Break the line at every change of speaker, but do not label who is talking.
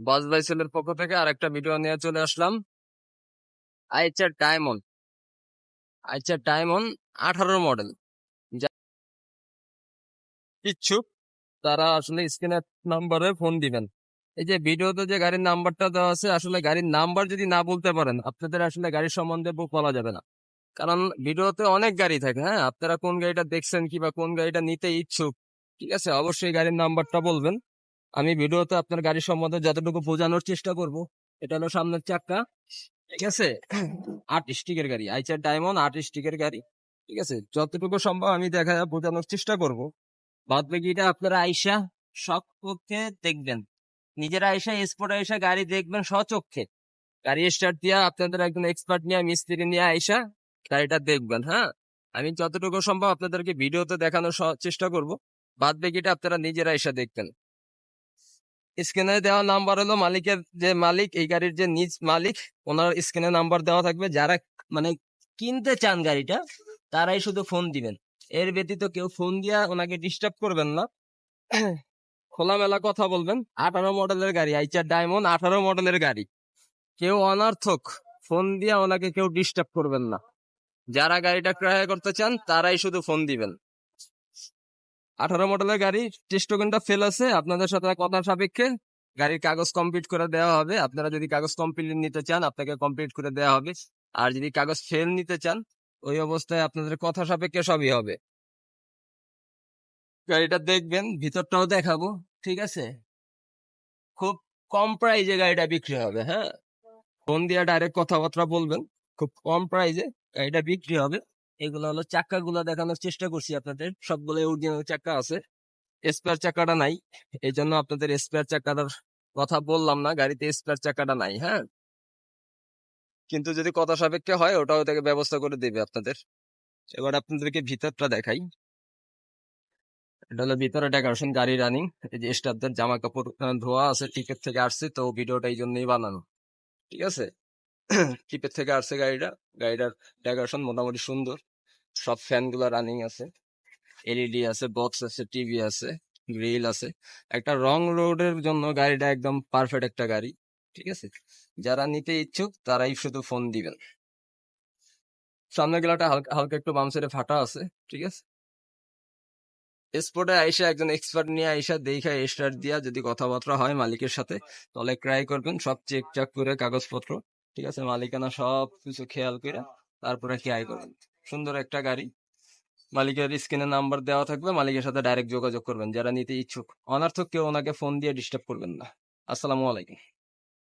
বস ভাই সেলের পক্ষ থেকে আরেকটা ভিডিও নিয়ে চলে আসলাম। Eicher diamond. আইচার ডায়মন্ড আঠারো মডেল। ইচ্ছুক তারা আসলে স্ক্রিনের নাম্বারে ফোন দিবেন। এই যে ভিডিওতে যে গাড়ির নাম্বারটা দেওয়া আছে, আসলে গাড়ির নাম্বার যদি না বলতে পারেন, আপনাদের আসলে গাড়ির সম্বন্ধে বু- বলা যাবে না। কারণ ভিডিওতে অনেক গাড়ি থাকে হ্যাঁ? আপনারা কোন গাড়িটা দেখছেন কিংবা কোন গাড়িটা নিতে ইচ্ছুক, ঠিক আছে? অবশ্যই গাড়ির নাম্বারটা বলবেন। আমি ভিডিওতে আপনার গাড়ি সম্বন্ধে যতটুকু বোঝানোর চেষ্টা করব, এটা হলো সামনের চাক্কা, ঠিক আছে? আট স্টিকের গাড়ি আইচার ডায়মন্ড আট স্টিকের গাড়ি, ঠিক আছে? যতটুকু সম্ভব আমি দেখা বোঝানোর চেষ্টা করব। বাদ বাকিটা আপনারা আইসা সব পক্ষে দেখবেন। নিজেরা আইসা স্পোর্ট আইসা, গাড়ি দেখবেন স্বচক্ষে। গাড়ি স্টার্ট দিয়া আপনাদের একজন এক্সপার্ট নিয়ে, মিস্ত্রি নিয়ে আইসা গাড়িটা দেখবেন হ্যাঁ? আমি যতটুকু সম্ভব আপনাদেরকে ভিডিওতে দেখানোর চেষ্টা করব। বাদ বাকিটা আপনারা নিজেরা এসে দেখবেন। স্ক্রিনে দেওয়া নাম্বার হলো মালিকের যে মালিক, এই গাড়ির যে নিজ মালিক, ওনার স্ক্রিনে নাম্বার দেওয়া থাকবে। যারা মানে কিনতে চান গাড়িটা, তারাই শুধু ফোন দিবেন। এর ব্যতীত কেউ ফোন দিয়া ওনাকে ডিস্টার্ব করবেন না। খোলামেলা কথা বলবেন। আঠারো মডেলের গাড়ি আইচার ডায়মন্ড আঠারো মডেলের গাড়ি। কেউ অনার্থক ফোন দিয়া ওনাকে কেউ ডিস্টার্ব করবেন না। যারা গাড়িটা ক্রয় করতে চান, তারাই শুধু ফোন দিবেন। আঠারো মডেলের গাড়ি টেস্টোকেনটা ফেল আছে, আপনাদের সাথে কথা সাপেক্ষে। গাড়ির কাগজ কমপ্লিট করে দেওয়া হবে। আপনারা যদি কাগজ কমপ্লিট নিতে চান, আপনাকে কমপ্লিট করে দেওয়া হবে। আর যদি কাগজ ফেল নিতে চান, ওই অবস্থায় আপনাদের কথা সাপেক্ষে সবই হবে। গাড়িটা দেখবেন, ভিতরটাও দেখাবো, ঠিক আছে? খুব কম প্রাইজে গাড়িটা বিক্রি হবে হ্যাঁ? ফোন দিয়ে ডাইরেক্ট কথাবার্তা বলবেন, খুব কম প্রাইজে গাড়িটা বিক্রি হবে। এগুলো হলো চাক্কাগুলো দেখানোর চেষ্টা করছি আপনাদের। সবগুলো অরিজিনাল চাক্কা আছে। স্পেয়ার চাকাটা নাই। এই জন্য আপনাদের স্পেয়ার চাকাটার কথা বললাম না, গাড়িতে স্পেয়ার চাকাটা নাই হ্যাঁ? কিন্তু যদি কথা সাপেক্ষে হয়, ওটাও থেকে ব্যবস্থা করে দেবে আপনাদের। এবার আপনাদেরকে ভিতরটা দেখাই। এটা হলো ভিতরে ডেকোরেশন গাড়ি রানিং এই যে স্টাফদের জামা কাপড় ধোয়া আছে টিকেট থেকে আসছে, তো ভিডিওটা এই জন্যই বানানো। ঠিক আছে? টিপের থেকে আসছে গাড়িটা। গাড়িটার ডেকোরেশন মোটামুটি সুন্দর। সব ফ্যানগুলা রানিং আছে। এলইডি আছে, বক্স আছে, টিভি আছে, গ্রিল আছে। একটা রং রোডের জন্য গাড়িটা একদম পারফেক্ট একটা গাড়ি, ঠিক আছে? যারা নিতে ইচ্ছুক তারাই শুধু ফোন দিবেন। সামনে গেলাটা হালকা হালকা একটু বাম ফাটা আছে, ঠিক আছে? স্পটে আইসা একজন এক্সপার্ট নিয়ে আইসা দেখা স্টার্ট দিয়া যদি কথাবার্তা হয় মালিকের সাথে, তাহলে ক্রাই করবেন, সব চেক চাক করে কাগজপত্র, ঠিক আছে? মালিকানা সব কিছু খেয়াল করে তারপরে ক্রাই করবেন। সুন্দর একটা গাড়ি। মালিকের স্ক্রিনে নাম্বার দেওয়া থাকবে, মালিকের সাথে ডাইরেক্ট যোগাযোগ করবেন। যারা নিতে ইচ্ছুক, অনার্থক কেউ ওনাকে ফোন দিয়ে ডিস্টার্ব করবেন না। আসসালামু আলাইকুম।